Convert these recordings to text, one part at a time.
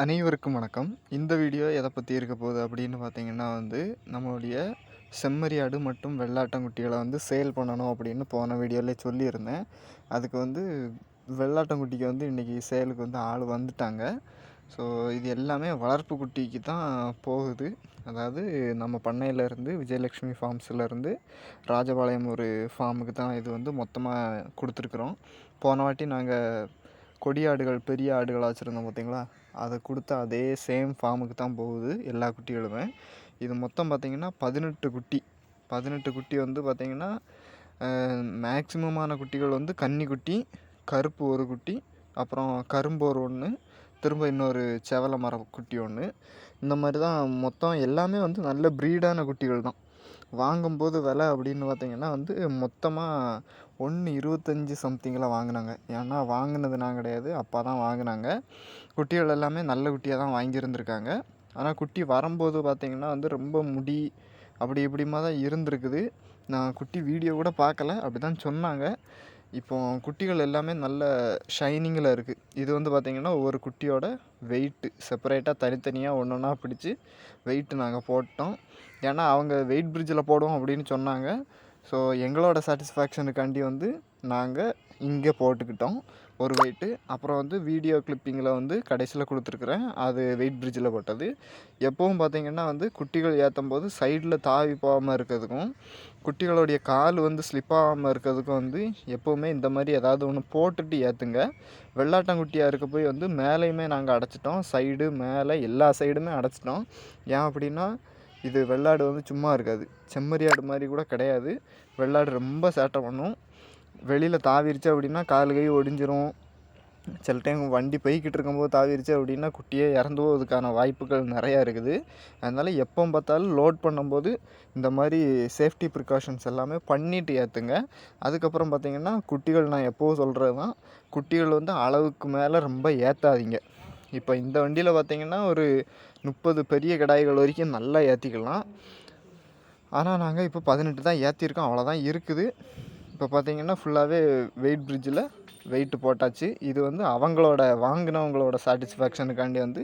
அனைவருக்கும் வணக்கம். இந்த வீடியோ எதை பற்றி இருக்க போகுது அப்படின்னு பார்த்தீங்கன்னா வந்து நம்மளுடைய செம்மறி ஆடு மற்றும் வெள்ளாட்டங்குட்டிகளை வந்து சேல் பண்ணணும் அப்படின்னு போன வீடியோவிலே சொல்லியிருந்தேன். அதுக்கு வந்து வெள்ளாட்டங்குட்டிக்கு வந்து இன்றைக்கி சேலுக்கு வந்து ஆள் வந்துட்டாங்க. ஸோ இது எல்லாமே வளர்ப்பு குட்டிக்கு தான் போகுது. அதாவது நம்ம பண்ணையிலேருந்து விஜயலக்ஷ்மி ஃபார்ம்ஸ்லேருந்து ராஜபாளையம் ஒரு ஃபார்முக்கு தான் இது வந்து மொத்தமாக கொடுத்துருக்குறோம். போன வாட்டி நாங்கள் கொடி ஆடுகள் பெரிய ஆடுகளாக வச்சுருந்தோம் பார்த்தீங்களா அதை கொடுத்த அதே சேம் ஃபார்முக்கு தான் போகுது எல்லா குட்டிகளுமே. இது மொத்தம் பார்த்திங்கன்னா பதினெட்டு குட்டி. பதினெட்டு குட்டி வந்து பார்த்திங்கன்னா மேக்சிமமான குட்டிகள் வந்து கன்னி குட்டி கருப்பு ஒரு குட்டி அப்புறம் கரும்பு ஒரு ஒன்று திரும்ப இன்னொரு செவலை மர குட்டி ஒன்று இந்த மாதிரி தான் மொத்தம் எல்லாமே வந்து நல்ல ப்ரீடான குட்டிகள் தான். வாங்கும்போது விலை அப்படின்னு பார்த்தீங்கன்னா வந்து மொத்தமாக ஒன்று இருபத்தஞ்சி சம்திங்கில் வாங்கினாங்க. ஏன்னா வாங்கினது நான் கிடையாது அப்பா தான் வாங்கினாங்க. குட்டிகள் எல்லாமே நல்ல குட்டியாக தான் வாங்கியிருந்துருக்காங்க. ஆனால் குட்டி வரும்போது பார்த்திங்கன்னா வந்து ரொம்ப முடி அப்படி இப்படிமா தான் இருந்திருக்குது. நான் குட்டி வீடியோ கூட பார்க்கல அப்படி தான் சொன்னாங்க. இப்போ குட்டிகள் எல்லாமே நல்ல ஷைனிங்கில் இருக்குது இது வந்து பார்த்திங்கன்னா ஒவ்வொரு குட்டியோட வெயிட்டு செப்பரேட்டாக தனித்தனியாக ஒன்று ஒன்றா பிடிச்சி வெயிட்டு நாங்கள் போட்டோம். ஏன்னா அவங்க வெயிட் பிரிட்ஜில் போடுவோம் அப்படின்னு சொன்னாங்க. ஸோ எங்களோட சாட்டிஸ்ஃபேக்ஷனுக்காண்டி வந்து நாங்கள் இங்கே போட்டுக்கிட்டோம். ஒரு வெயிட்டு அப்புறம் வந்து வீடியோ கிளிப்பிங்கில் வந்து கடைசியில் கொடுத்துருக்குறேன். அது வெயிட் பிரிட்ஜில் போட்டது. எப்போவும் பார்த்திங்கன்னா வந்து குட்டிகள் ஏற்றும் போது சைடில் தாவி போகாமல் இருக்கிறதுக்கும் குட்டிகளுடைய கால் வந்து ஸ்லிப் ஆகாமல் இருக்கிறதுக்கும் வந்து எப்போவுமே இந்த மாதிரி ஏதாவது ஒன்று போட்டுட்டு ஏற்றுங்க வெள்ளாட்டங்குட்டியாக இருக்க போய் வந்து மேலேயுமே நாங்கள் அடைச்சிட்டோம். சைடு மேலே எல்லா சைடுமே அடைச்சிட்டோம். ஏன் அப்படின்னா இது வெள்ளாடு வந்து சும்மா இருக்காது. செம்மறி ஆடு மாதிரி கூட கிடையாது. வெள்ளாடு ரொம்ப சேட்டை பண்ணும். வெளியில் தாவிருச்சு அப்படின்னா கால் கை ஒடிஞ்சிரும். சில டைம் வண்டி போய்கிட்டு இருக்கும்போது தாவிருச்சு அப்படின்னா குட்டியே இறந்து போவதுக்கான வாய்ப்புகள் நிறையா இருக்குது. அதனால் எப்போ பார்த்தாலும் லோட் பண்ணும்போது இந்த மாதிரி சேஃப்டி ப்ரிகாஷன்ஸ் எல்லாமே பண்ணிவிட்டு ஏற்றுங்க அதுக்கப்புறம் பார்த்திங்கன்னா குட்டிகள் நான் எப்போவும் சொல்கிறது தான் குட்டிகள் வந்து அளவுக்கு மேலே ரொம்ப ஏற்றாதீங்க இப்போ இந்த வண்டியில் பார்த்திங்கன்னா ஒரு முப்பது பெரிய கிடாய்கள் வரைக்கும் நல்லா ஏற்றிக்கலாம் ஆனால் நாங்கள் இப்போ பதினெட்டு தான் ஏற்றிருக்கோம் அவ்வளோதான் இருக்குது. இப்போ பார்த்திங்கன்னா ஃபுல்லாகவே வெயிட் பிரிட்ஜில் வெயிட் போட்டாச்சு. இது வந்து அவங்களோட வாங்கினவங்களோட சாட்டிஸ்ஃபேக்ஷனுக்காண்டி வந்து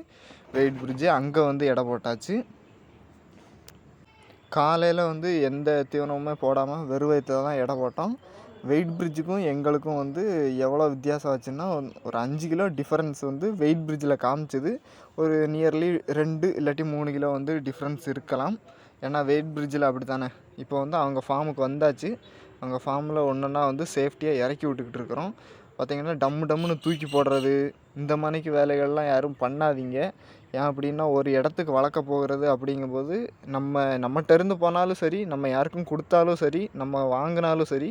வெயிட் பிரிட்ஜு அங்கே வந்து எடை போட்டாச்சு. காலையில் வந்து எந்த தீவனமுமே போடாமல் வெறும் வயிற்றில் தான் எடை போட்டோம். வெயிட் பிரிட்ஜுக்கும் எங்களுக்கும் வந்து எவ்வளோ வித்தியாசம் ஆச்சுன்னா ஒரு அஞ்சு கிலோ டிஃப்ரென்ஸ் வந்து வெயிட் பிரிட்ஜில் காமிச்சது. ஒரு நியர்லி ரெண்டு இல்லாட்டி மூணு கிலோ வந்து டிஃப்ரென்ஸ் இருக்கலாம். ஏன்னா வெயிட் பிரிட்ஜில் அப்படி தானே இப்போ வந்து அவங்க ஃபார்முக்கு வந்தாச்சு. அங்கே ஃபார்மில் ஒன்றுன்னா வந்து சேஃப்டியாக இறக்கி விட்டுக்கிட்டு இருக்கிறோம். பார்த்திங்கன்னா டம்மு டம்முன்னு தூக்கி போடுறது இந்த மாதிரிக்கு வேலைகள்லாம் யாரும் பண்ணாதீங்க. ஏன் அப்படின்னா ஒரு இடத்துக்கு வளர்க்க போகிறது அப்படிங்கும்போது நம்ம நம்மகிட்ட இருந்து போனாலும் சரி நம்ம யாருக்கும் கொடுத்தாலும் சரி நம்ம வாங்கினாலும் சரி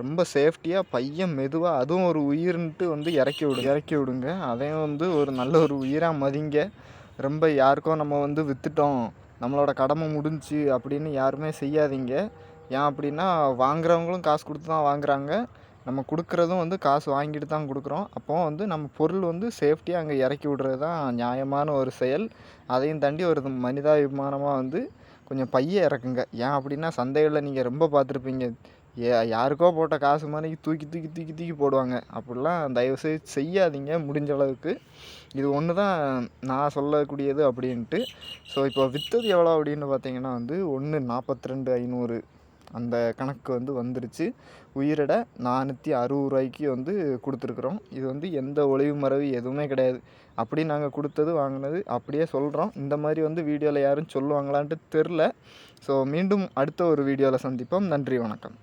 ரொம்ப சேஃப்டியாக பையன் மெதுவாக அதுவும் ஒரு உயிர்ன்ட்டு வந்து இறக்கி விடு இறக்கி விடுங்க. அதையும் வந்து ஒரு நல்ல ஒரு உயிராக மதிங்க. ரொம்ப யாருக்கோ நம்ம வந்து விற்றுட்டோம் நம்மளோட கடமை முடிஞ்சு அப்படின்னு யாருமே செய்யாதீங்க. ஏன் அப்படின்னா வாங்குறவங்களும் காசு கொடுத்து தான் வாங்குறாங்க. நம்ம கொடுக்குறதும் வந்து காசு வாங்கிட்டு தான் கொடுக்குறோம். அப்போது வந்து நம்ம பொருள் வந்து சேஃப்டியாக அங்கே இறக்கி விடுறது தான் நியாயமான ஒரு செயல். அதையும் தாண்டி ஒரு மனிதாபிமானமாக வந்து கொஞ்சம் பைய இறக்குங்க. ஏன் அப்படின்னா சந்தைகளில் நீங்கள் ரொம்ப பார்த்துருப்பீங்க. ஏ யாருக்கோ போட்ட காசு மாதிரி தூக்கி தூக்கி தூக்கி தூக்கி போடுவாங்க. அப்படிலாம் தயவுசெய்து செய்யாதீங்க முடிஞ்ச அளவுக்கு. இது ஒன்று தான் நான் சொல்லக்கூடியது அப்படின்ட்டு. ஸோ இப்போ விற்றது எவ்வளோ அப்படின்னு பார்த்தீங்கன்னா வந்து ஒன்று நாற்பத்தி ரெண்டு ஐநூறு. அந்த கணக்கு வந்து வந்துருச்சு. உயிரிட நானூற்றி அறுபது ரூபாய்க்கு வந்து கொடுத்துருக்குறோம். இது வந்து எந்த ஒளிவு மறைவு எதுவுமே கிடையாது. அப்படி நாங்கள் கொடுத்தது வாங்கினது அப்படியே சொல்கிறோம் இந்த மாதிரி வந்து வீடியோவில் யாரும் சொல்லுவாங்களான்ட்டு தெரில ஸோ மீண்டும் அடுத்த ஒரு வீடியோவில் சந்திப்போம். நன்றி வணக்கம்.